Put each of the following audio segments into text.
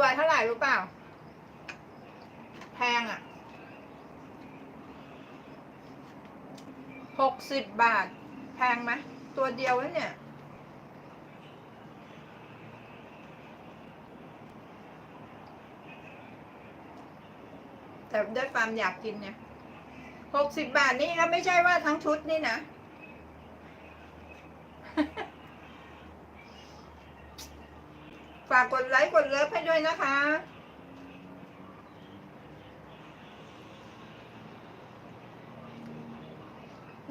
ตัวเท่าไหร่รู้เปล่า แพงอะหกสิบบาท แพงไหมตัวเดียวแล้วเนี่ยแต่ด้วยความอยากกินเนี่ยหกสิบบาทนี่ก็ไม่ใช่ว่าทั้งชุดนี่นะ ฝากกดไลค์กดเลิฟให้ด้วยนะคะ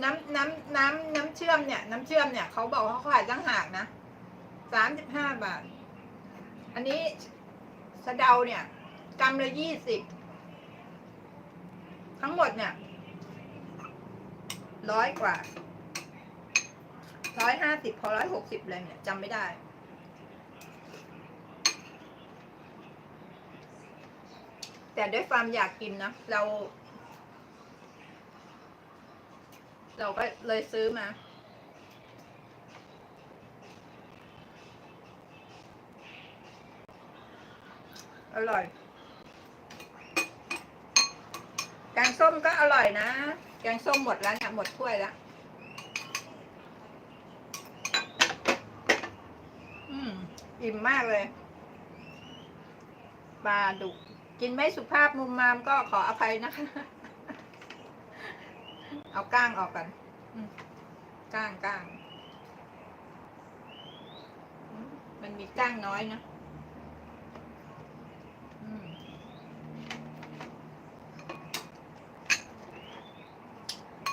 น้ำน้ำน้ำน้ำเชื่อมเนี่ย น้ำเชื่อมเนี่ยเขาบอกเขาขายตั้งหากนะสามสิบห้าบาท อันนี้สะเดาเนี่ยกำละยี่สิบทั้งหมดเนี่ยร้อยกว่าร้อยห้าสิบพอร้อยหกสิบเลยเนี่ยจำไม่ได้ แต่ด้วยความอยากกินนะ เรา เราก็เลยซื้อมา อร่อย แกงส้มก็อร่อยนะ แกงส้มหมดแล้วเนี่ยหมดถ้วยแล้วอืมอิ่มมากเลย ปลาดุก กินไม่สุภาพมุมมามก็ขออภัยนะคะ เอาก้างออกกันก้างก้าง มันมีก้างน้อยนะ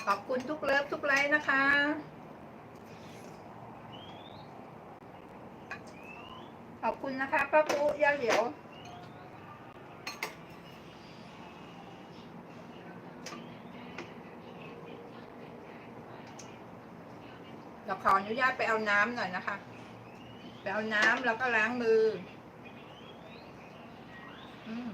ขอบคุณทุกเลิฟทุกไลค์นะคะ ขอบคุณนะคะป้าปุ๊ย่าเหลียว เราขออนุญาตไปเอาน้ำหน่อยนะคะ ไปเอาน้ำแล้วก็ล้างมือ อืม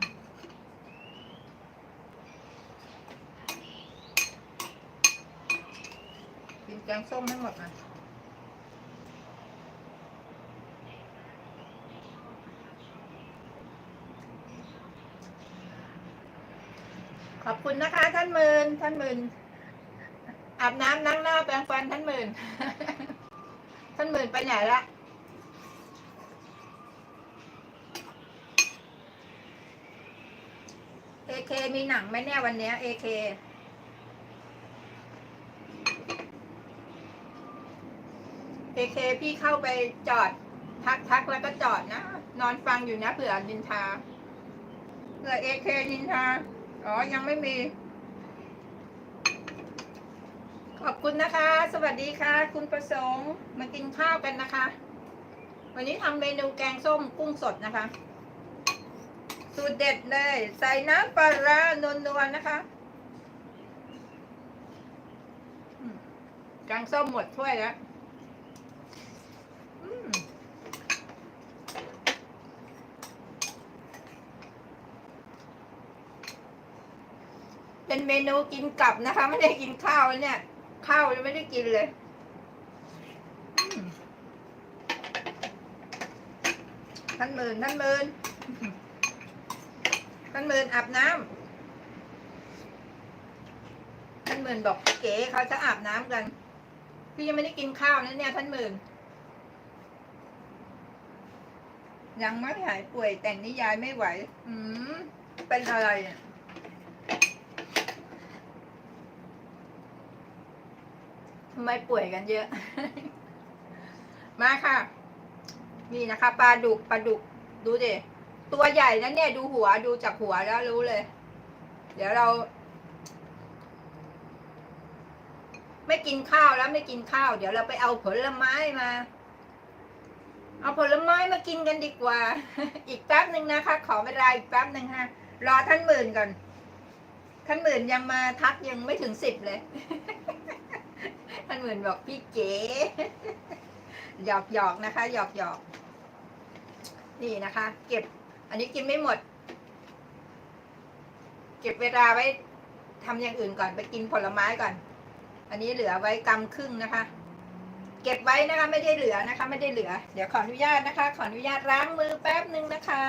กินแกงส้มให้หมดนะขอบคุณนะคะท่านหมื่นท่านหมื่น อาบน้ำนั่งหน้าแปรงฟันท่านหมื่น ท่านหมื่นไปไหนละเอเคมีหนังไหมเนี่ยวันเนี้เอเคเอเคพี่เข้าไปจอดทักทักแล้วก็จอดนะ นอนฟังอยู่นะเผื่อนินทาเผื่อเอเคนินทา อ๋อ ยังไม่มี ขอบคุณนะคะ สวัสดีค่ะ คุณประสงค์มากินข้าวกันนะคะ วันนี้ทำเมนูแกงส้มกุ้งสดนะคะ สูตรเด็ดเลย ใส่น้ำปลาร้านวลๆนะคะแกงส้มหมดถ้วยแล้วเป็นเมนูกินกลับนะคะ ไม่ได้กินข้าวเนี่ย ข้าวยังไม่ได้กินเลยอืมท่านหมื่นท่านหมื่นท่านหมื่นอาบน้ำท่านหมื่นบอกพี่เก๋เขาจะอาบน้ำกัน พี่ยังไม่ได้กินข้าวนะเนี่ยท่านหมื่นยังไม่หายป่วยแต่งนิยายไม่ไหว อืมเป็นอะไรเนี่ย ทำ ไมป่วยกันเยอะ มาค่ะ นี่นะคะปลาดุกปลาดุกดูดิตัวใหญ่นะเนี่ยดูหัวดูจากหัวแล้วรู้เลย เดี๋ยวเรา ไม่กินข้าวแล้วไม่กินข้าว เดี๋ยวเราไปเอาผลไม้มา เอาผลไม้มากินกันดีกว่า อีกแป๊บหนึ่งนะคะ ขอเวลาอีกแป๊บหนึ่งฮะรอท่านหมื่นก่อนท่านหมื่นยังมาทักยังไม่ถึงสิบเลย ท่านหมื่นบอกพี่เก๋หยอกหยอกนะคะหยอกหยอกนี่นะคะ เก็บ อันนี้กินไม่หมด เก็บเวลาไว้ทำอย่างอื่นก่อนไปกินผลไม้ก่อน อันนี้เหลือไว้กำครึ่งนะคะ เก็บไว้นะคะ ไม่ได้เหลือนะคะ ไม่ได้เหลือ เดี๋ยวขออนุญาตนะคะ ขออนุญาตล้างมือแป๊บหนึ่งนะคะ